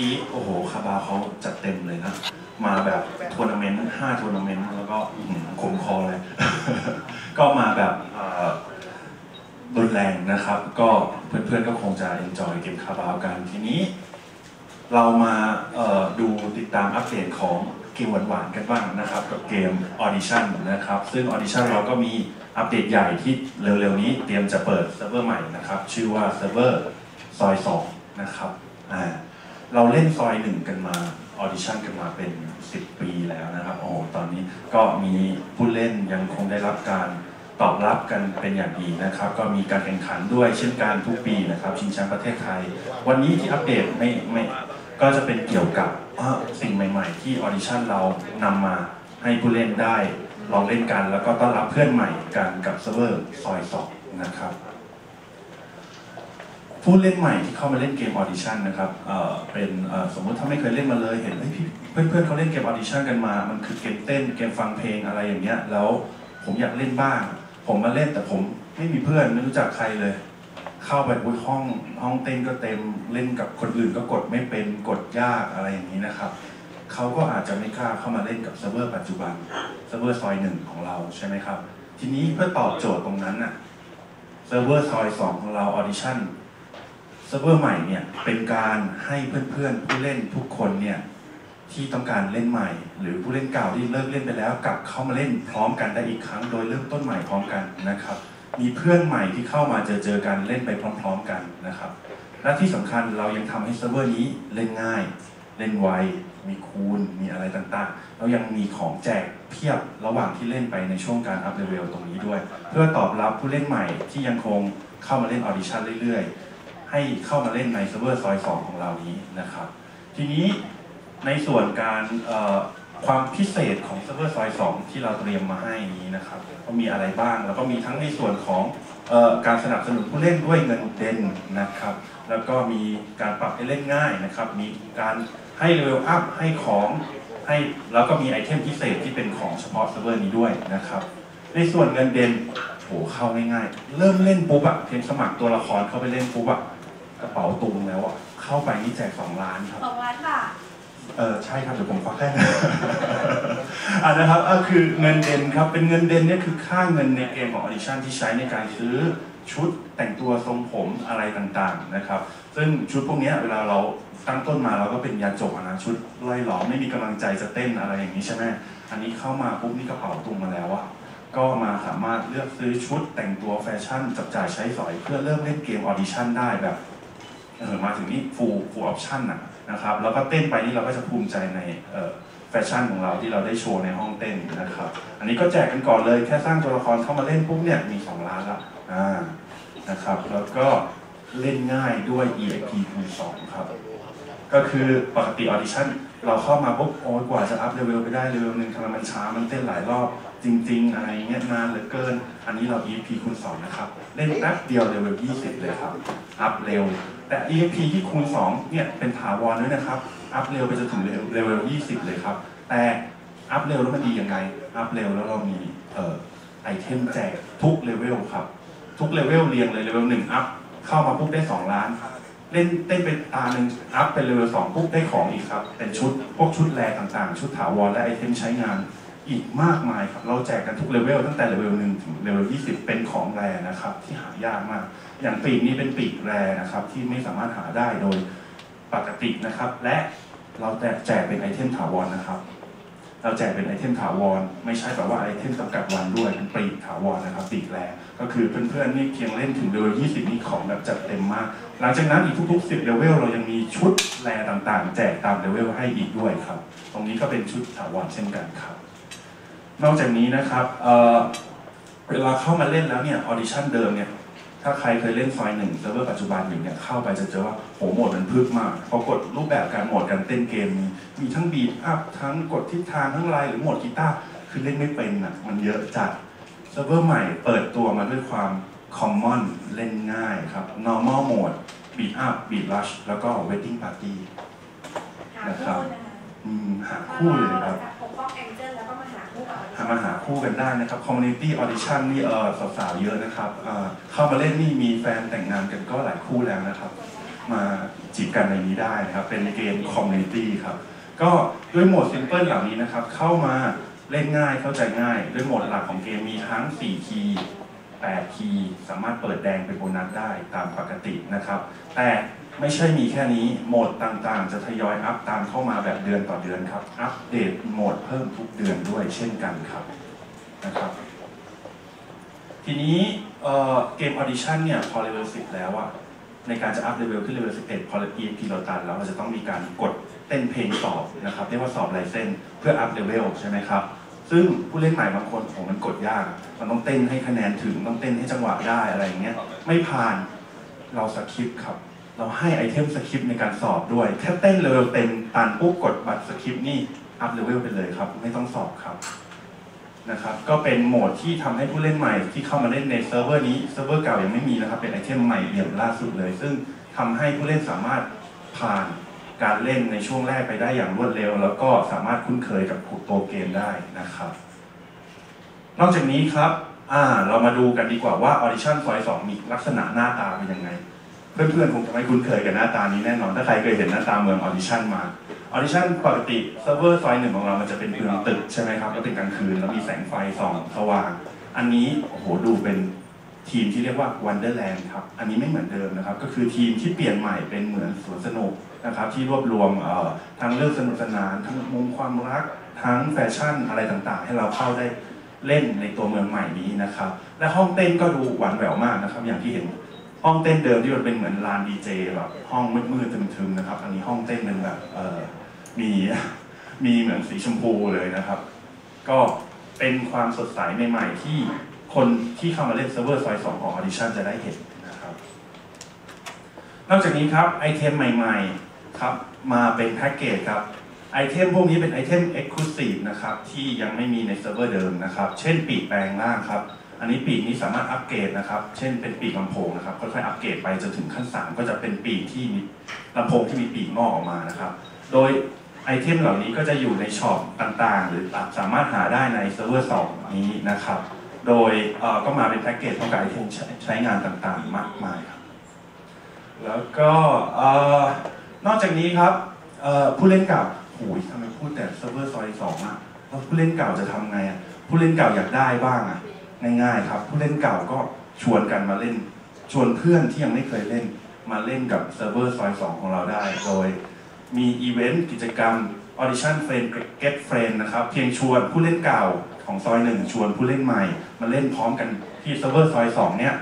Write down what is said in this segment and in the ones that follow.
กี้โอ้โหคาบาเขาจัดเต็มเลยนะ มาแบบทัวร์นาเมนต์ห้าทัวร์นาเมนต์แล้วก็อื้อหือขมคอเลย ก็มาแบบเอ่อรุนแรงนะครับ ก็เพื่อนๆก็คงจะ enjoy เกมคาบาวกันทีนี้ เรามาเอ่อดูติดตามอัปเดตของเกมหวานๆกันบ้างนะครับ กับเกม Audition นะครับ ซึ่ง Audition เราก็มีอัปเดตใหญ่ที่เร็วๆนี้เตรียมจะเปิดเซิร์ฟเวอร์ใหม่นะครับ ชื่อว่าเซิร์ฟเวอร์ซอย2นะครับอ่า เราเล่นซอยหนึ่งกันมา Audition กันมาเป็น 10 ปีแล้วนะครับ โอ้โหตอนนี้ก็มีผู้เล่นยังคงได้รับการตอบรับกันเป็นอย่างดีนะครับ ก็มีการแข่งขันด้วยเช่นกันทุกปีนะครับ ชิงแชมป์ประเทศไทย วันนี้ที่อัปเดตไม่ไม่ก็จะเป็นเกี่ยวกับสิ่งใหม่ ๆ ที่ออดิชั่นเรานำมาให้ผู้เล่นได้ลองเล่นกัน แล้วก็ต้อนรับเพื่อนใหม่กันกับเซิร์ฟเวอร์ซอยสองนะครับ ผู้เล่นใหม่ที่เข้ามาเล่นเกมออดิชั่นนะครับเอ่อเป็นเอ่อสมมติถ้าไม่เคยเล่นมาเลยเห็นเฮ้ยพี่เพื่อนๆเขาเล่นเกมออดิชั่นกันมา มันคือเกมเต้นเกมฟังเพลงอะไรอย่างเงี้ย แล้วผมอยากเล่นบ้าง ผมมาเล่นแต่ผมไม่มีเพื่อนไม่รู้จักใครเลย เข้าไปอุ๊ยห้องห้องเต้นก็เต็มเล่นกับคนอื่นก็กดไม่เป็นกดยากอะไรอย่างนี้นะครับเขาก็อาจจะไม่กล้าเข้ามาเล่นกับเซิร์ฟเวอร์ปัจจุบันเซิร์ฟเวอร์ซอยหนึ่งของเราใช่ไหมครับ ทีนี้เพื่อตอบโจทย์ตรงนั้นน่ะเซิร์ฟเวอร์ซอยสองของเราออดิชั่น เซิร์ฟเวอร์ใหม่เนี่ยเป็นการให้เพื่อนๆผู้เล่นทุกคนเนี่ยที่ต้องการเล่นใหม่ หรือผู้เล่นเก่าที่เลิกเล่นไปแล้วกลับเข้ามาเล่นพร้อมกันได้อีกครั้ง โดยเริ่มต้นใหม่พร้อมกันนะครับ มีเพื่อนใหม่ที่เข้ามาเจอเจอกันเล่นไปพร้อม ๆกันนะครับ และที่สำคัญเรายังทำให้เซิร์ฟเวอร์นี้เล่นง่าย เล่นไวมีคูณมีอะไรต่างๆแล้วยังมีของแจกเพียบระหว่างที่เล่นไปในช่วงการอัพเลเวลตรงนี้ด้วย เพื่อตอบรับผู้เล่นใหม่ที่ยังคงเข้ามาเล่นออดิชั่นเรื่อยๆ ให้เข้ามาเล่นในเซิร์ฟเวอร์ซอยสองของเรานี้นะครับ ทีนี้ในส่วนการความพิเศษของเซิร์ฟเวอร์ซอยสองที่เราเตรียมมาให้นี้นะครับก็มีอะไรบ้าง แล้วก็มีทั้งในส่วนของออการสนับสนุนผู้เล่นด้วยเงินเด่นนะครับ แล้วก็มีการปรับให้เล่นง่ายนะครับ มีการให้เลเวลอัพให้ของให้แล้วก็มีไอเทมพิเศษที่เป็นของเฉพาะเซิร์ฟเวอร์นี้ด้วยนะครับ ในส่วนเงินเด่นโหเข้าง่ายๆ เริ่มเล่นปุ๊บอะเพียงสมัครตัวละครเข้าไปเล่นปุ๊บอะ กระเป๋าตุงแล้วอะเข้าไปนี่แจกสองล้านครับ สองล้านบาท เออใช่ครับเดี๋ยวผมควักให้ อ่านะครับก็คือเงินเด่นครับเป็นเงินเด่นเนี่ยคือค่าเงินในเกมของ Audition ที่ใช้ในการซื้อชุดแต่งตัวทรงผมอะไรต่างๆนะครับ ซึ่งชุดพวกเนี้ยเวลาเราตั้งต้นมาเราก็เป็นยาจกอะนะชุดไล่หลอมไม่มีกำลังใจจะเต้นอะไรอย่างนี้ใช่ไหมอันนี้เข้ามาปุ๊บนี่กระเป๋าตุงมาแล้วอะก็มาสามารถเลือกซื้อชุดแต่งตัวแฟชั่นจับจ่ายใช้สอยเพื่อเริ่มเล่นเกม Audition ได้แบบเออ มาถึงนี่ full full option นะนะครับ แล้วก็เต้นไปนี่เราก็จะภูมิใจในเอ่อแฟชั่นของเราที่เราได้โชว์ในห้องเต้นนะครับ อันนี้ก็แจกกันก่อนเลยแค่สร้างตัวละครเข้ามาเล่นปุ๊บเนี่ยมี 2 ล้านละอ่านะครับ แล้วก็เล่นง่ายด้วย EXP คูณ2ครับ ก็คือปกติออดิชั่นเราเข้ามาปุ๊บโอ้ยกว่าจะอัพเลเวลไปได้เลเวลหนึ่งทำไมมันช้ามันเต้นหลายรอบจริง ๆ อะไรเงี้ยนานเหลือเกิน อันนี้เรา EP คูณ2นะครับ เล่นแป๊บเดียวเลเวล20 เลยครับ อัพเร็ว แต่ EP ที่คูณ 2 เนี่ยเป็นถาวรด้วยนะครับ อัพเร็วไปจนถึงเลเวล20 เลยครับ แต่อัพเร็วแล้วมันดียังไง อัพเร็วแล้วเรามีเอ่อไอเทมแจกทุกเลเวลครับ ทุกเลเวลเรียงเลยเลเวลหนึ่งอัพเข้ามาปุ๊บได้ 2 ล้าน เล่นเต้นเป็นตาหนึ่งอัพเป็นเลเวลสองปุ๊บได้ของอีกครับ เป็นชุดพวกชุดแรต่างๆ ชุดถาวรและไอเทมใช้งาน อีกมากมายครับ เราแจกกันทุกเลเวลตั้งแต่เลเวลหนึ่งถึงเลเวลยี่สิบเป็นของแรนะครับ ที่หายากมาก อย่างปีกนี้เป็นปีกแรนะครับ ที่ไม่สามารถหาได้โดยปกตินะครับ และเราแจกแจกเป็นไอเทมถาวรนะครับ เราแจกเป็นไอเทมถาวร ไม่ใช่แบบว่าไอเทมจำกัดวันด้วยเป็นปีกถาวรนะครับ ปีกแรก็คือเพื่อนๆนี่เพียงเล่นถึงเลเวล20 นี่ของแบบจัดเต็มมาก หลังจากนั้นอีกทุกๆ10เลเวลเรายังมีชุดแรต่างๆ แจกตามเลเวลให้อีกด้วยครับ ตรงนี้ก็เป็นชุดถาวรเช่นกันครับ นอกจากนี้นะครับเอ่อเวลาเข้ามาเล่นแล้วเนี่ยออดิชั่นเดิมเนี่ยถ้าใครเคยเล่นไฟล์หนึ่งเซิร์ฟเวอร์ปัจจุบันอยู่เนี่ยเข้าไปจะเจอว่าโหโหมดมันพึกมากพอกดรูปแบบการโหมดการเต้นเกม มีมีทั้งบีทอัพทั้งกดทิศทางทั้งไลน์หรือโหมดกีตาร์คือเล่นไม่เป็นอะมันเยอะจัดเซิร์ฟเวอร์ใหม่เปิดตัวมาด้วยความ common เล่นง่ายครับ normal mode beat up beat rush แล้วก็ wedding party หาคู่นะคะ อืมหาคู่เลยครับปกป้องแองเจิลแล้วก็มาหาคู่กับหามาหาคู่กันได้นะครับ Community Audition นี่เออสาวๆเยอะนะครับเอ่อเข้ามาเล่นนี่มีแฟนแต่งงานกันก็หลายคู่แล้วนะครับ มาจีบกันในนี้ได้นะครับ เป็นเกม Community ครับ ก็ด้วยโหมด Simple เหล่านี้นะครับ เข้ามาเล่นง่ายเข้าใจง่าย ด้วยโหมดหลักของเกมมีทั้ง 4 คีย์8คีย์สามารถเปิดแดงเป็นโบนัสได้ตามปกตินะครับ แต่ ไม่ใช่มีแค่นี้ โหมดต่างๆ จะทยอยอัพตามเข้ามาแบบเดือนต่อเดือนครับ อัปเดตโหมดเพิ่มทุกเดือนด้วยเช่นกันครับนะครับทีนี้เกม Audition เนี่ยพอเลเวล10แล้วอะในการจะอัพเลเวลขึ้นเลเวล11พอ EMP เราตันแล้วเราจะต้องมีการกดเต้นเพลงสอบนะครับเรียกว่าสอบลายเส้นเพื่ออัพเลเวลใช่ไหมครับ ซึ่งผู้เล่นใหม่บางคนผมมันกดยาก มันต้องเต้นให้คะแนนถึงต้องเต้นให้จังหวะได้อะไรอย่างเงี้ยไม่ผ่านเราสคริปครับ เราให้ไอเทมสคริปต์ในการสอบด้วยแค่เต้นเลเวลเต็มตันปุ๊บกดบัตรสคริปต์นี่อัพเลเวลไปเลยครับ ไม่ต้องสอบครับนะครับ ก็เป็นโหมดที่ทำให้ผู้เล่นใหม่ที่เข้ามาเล่นในเซิร์ฟเวอร์นี้เซิร์ฟเวอร์เก่ายังไม่มีนะครับ เป็นไอเทมใหม่เอี่ยมล่าสุดเลย ซึ่งทำให้ผู้เล่นสามารถผ่านการเล่นในช่วงแรกไปได้อย่างรวดเร็ว แล้วก็สามารถคุ้นเคยกับตัวเกมได้นะครับ นอกจากนี้ครับ อ่า เรามาดูกันดีกว่าว่า Audition ซอย2มีลักษณะหน้าตาเป็นยังไง เพื่อนๆคงจะไม่คุ้นเคยกับหน้าตานี้แน่นอน ถ้าใครเคยเห็นหน้าตาเมือง Audition มา Audition ปกติเซิร์ฟเวอร์ซอยหนึ่งของเรามันจะเป็นเมืองตึกใช่ไหมครับแล้วเป็นกลางคืนแล้วมีแสงไฟส่องสว่าง อันนี้โอ้โหดูเป็นทีมที่เรียกว่า Wonderland ครับ อันนี้ไม่เหมือนเดิมนะครับ ก็คือทีมที่เปลี่ยนใหม่เป็นเหมือนสวนสนุกนะครับ ที่รวบรวมทั้งเรื่องสนุกสนาน ทั้งมุมความรัก ทั้งแฟชั่นอะไรต่างๆ ให้เราเข้าได้เล่นในตัวเมืองใหม่นี้นะครับ และห้องเต้นก็ดูหวานแหววมากนะครับ อย่างที่เห็น ห้องเต้นเดิมที่มันเป็นเหมือนลานดีเจแบบห้องมืดๆทึมๆนะครับ อันนี้ห้องเต้นเป็นแบบเอ่อมีมีเหมือนสีชมพูเลยนะครับ ก็เป็นความสดใสใหม่ๆที่คนที่เข้ามาเล่นเซิร์ฟเวอร์ซอยสองของ Audition จะได้เห็นนะครับ นอกจากนี้ครับไอเทมใหม่ๆครับมาเป็นแพ็กเกจครับไอเทมพวกนี้เป็นไอเทม Exclusive นะครับที่ยังไม่มีในเซิร์ฟเวอร์เดิมนะครับ เช่นปีกแปลงล่างครับ อันนี้ปีกนี้สามารถอัปเกรดนะครับ เช่นเป็นปีกลำโพงนะครับค่อยๆอัปเกรดไปจนถึงขั้น 3 ก็จะเป็นปีกที่มีลำโพงที่มีปีกงอกออกมานะครับ โดยไอเทมเหล่านี้ก็จะอยู่ในช็อปต่างๆ หรือสามารถหาได้ในเซิร์ฟเวอร์2นี้นะครับ โดยก็มาเป็นแพ็กเกจพร้อมกับไอเทมใช้งานต่างๆ มากมายครับ แล้วก็นอกจากนี้ครับผู้เล่นเก่าโอ้ยทำไมพูดแต่เซิร์ฟเวอร์ซอยสองอะแล้วผู้เล่นเก่าจะทำไงอะผู้เล่นเก่าอยากได้บ้างอะ ง่ายๆครับผู้เล่นเก่าก็ชวนกันมาเล่น ชวนเพื่อนที่ยังไม่เคยเล่นมาเล่นกับเซิร์ฟเวอร์ซอยสองของเราได้ โดยมีอีเวนต์กิจกรรม Audition Friend Get Friend นะครับ เพียงชวนผู้เล่นเก่าของซอยหนึ่งชวนผู้เล่นใหม่ มาเล่นพร้อมกันที่เซิร์ฟเวอร์ซอยสองเนี่ย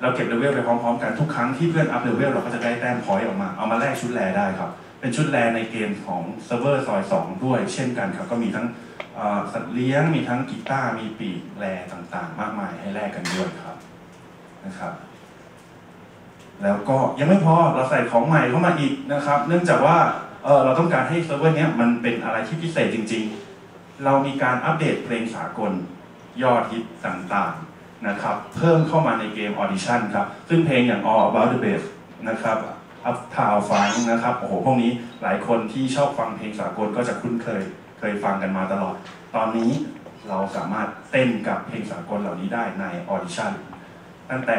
เราเก็บเลเวลไปพร้อมๆกันทุกครั้งที่เพื่อนอัพเลเวลเราก็จะได้แต้มพอยต์ออกมา เอามาแลกชุดแลได้ครับ เป็นชุดแลในเกมของเซิร์ฟเวอร์ซอย 2 ด้วย เช่นกันครับก็มีทั้งสัตว์เลี้ยงมีทั้งกีตาร์มีปีกแลต่างๆ มากมายให้แลกกันด้วยครับนะครับ แล้วก็ยังไม่พอเราใส่ของใหม่เข้ามาอีกนะครับ เนื่องจากว่าเเราต้องการให้เซิร์ฟเวอร์นี้มันเป็นอะไรที่พิเศษจริง ๆ เรามีการอัปเดตเพลงสากลยอดฮิตต่างๆ นะครับเพิ่มเข้ามาในเกม Audition ครับซึ่งเพลงอย่าง All About the Bass นะครับ Up Town Funk นะครับโอ้โหพวกนี้หลายคนที่ชอบฟังเพลงสากลก็จะคุ้นเคยเคยฟังกันมาตลอด ตอนนี้เราสามารถเต้นกับเพลงสากลเหล่านี้ได้ใน Audition ตั้งแต่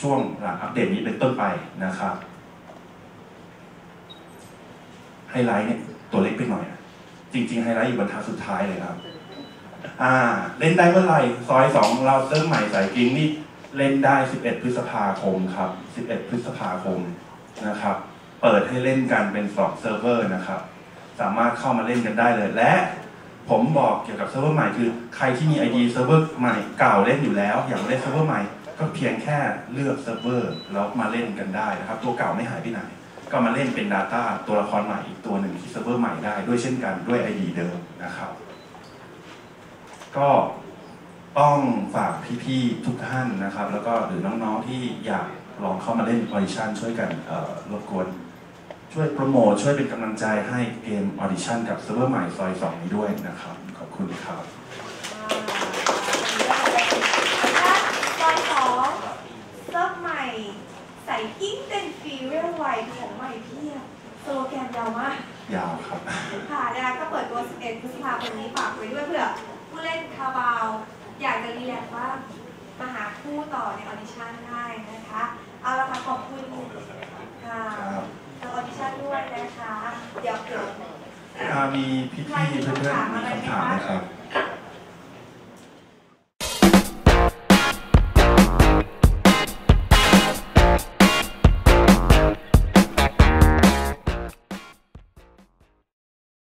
ช่วงหลังอัปเดตนี้เป็นต้นไปนะครับไฮไลท์เนี่ยตัวเล็กไปหน่อย จริงๆไฮไลท์อยู่บรรทัดสุดท้ายเลยครับ อ่า เล่นได้เมื่อไหร่ ซอยสองเราเซิร์ฟใหม่สายกิงนี่เล่นได้ 11 พฤษภาคมครับ 11 พฤษภาคมนะครับ เปิดให้เล่นกันเป็นสองเซิร์ฟเวอร์นะครับ สามารถเข้ามาเล่นกันได้เลย และผมบอกเกี่ยวกับเซิร์ฟเวอร์ใหม่คือ ใครที่มี ID เซิร์ฟเวอร์ใหม่เก่าเล่นอยู่แล้ว อยากเล่นเซิร์ฟเวอร์ใหม่ ก็เพียงแค่เลือกเซิร์ฟเวอร์แล้วมาเล่นกันได้นะครับ ตัวเก่าไม่หายไปไหน ก็มาเล่นเป็น Data ตัวละครใหม่อีกตัวหนึ่งที่เซิร์ฟเวอร์ใหม่ได้ด้วยเช่นกันด้วย ID เดิมนะครับ ก็ต้องฝากพี่ๆทุกท่านนะครับ แล้วก็หรือน้องๆที่อยากลองเข้ามาเล่นออดิชั่นช่วยกันเอ่อรบกวนช่วยโปรโมทช่วยเป็นกำลังใจให้เกมออดิชั่นกับเซิร์ฟเวอร์ใหม่ซอย2นี้ด้วยนะครับ ขอบคุณครับซอยสองเซิร์ฟใหม่ใส่กิ้งเต็นฟรีเวลไวของใหม่เพียบสโลแกนยาวมาก ยาวครับ ค่ะนะคะก็เปิดตัว 11พฤษภาคมนี้ฝากไว้ด้วยเผื่อผู้ เล่นคาบาวอยากจะรีแลกซ์ว่างมาหาคู่ต่อในออดิชั่นได้นะคะ เอาละค่ะขอบคุณค่ะครับทางออดิชั่นด้วยนะคะ เดี๋ยวเดี๋ยวอ่ามีพี่ๆเพื่อนๆมีคำถามไหมครับ